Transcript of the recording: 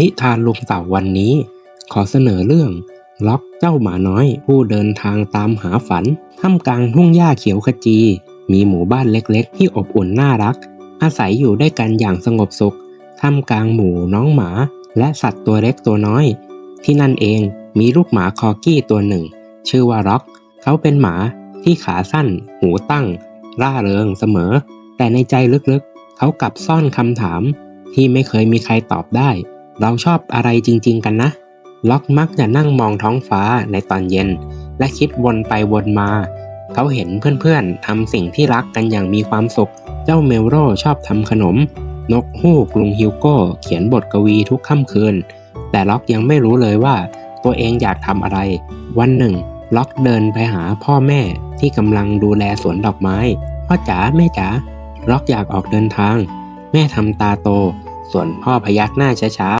นิทานลุงเต่าวันนี้ ขอเสนอเรื่อง ล็อกเจ้าหมาน้อย ผู้เดินทางตามหาฝันท่ามกลางทุ่งหญ้าเขียวขจี มีหมู่บ้านเล็กๆ ที่อบอุ่นน่ารัก อาศัยอยู่ด้วยกันอย่างสงบสุขท่ามกลางหมู่น้องหมา และสัตว์ตัวเล็กตัวน้อย ที่นั่นเองมีลูกหมาคอกี้ตัวหนึ่ง ชื่อว่าล็อก เขาเป็นหมาที่ขาสั้น หูตั้ง ร่าเริงเสมอ แต่ในใจลึกๆ เขากลับซ่อนคำถาม ที่ไม่เคยมีใครตอบได้ เราชอบอะไรจริง ๆ กันนะ ล็อกมักจะนั่งมองท้องฟ้าในตอนเย็น และคิดวนไปวนมา เขาเห็นเพื่อนๆทำสิ่งที่รักกันอย่างมีความสุข เจ้าเมลโรชอบทำขนม นกฮูกลุงฮิวโก้ เขียนบทกวีทุกค่ำคืน แต่ล็อกยังไม่รู้เลยว่า ตัวเองอยากทำอะไร วันหนึ่ง ล็อกเดินไปหาพ่อแม่ที่กำลังดูแลสวนดอกไม้ พ่อจ๋าแม่จ๋าล็อกอยากออกเดินทาง แม่ทำตาโต ส่วนพ่อพยักหน้าช้าๆ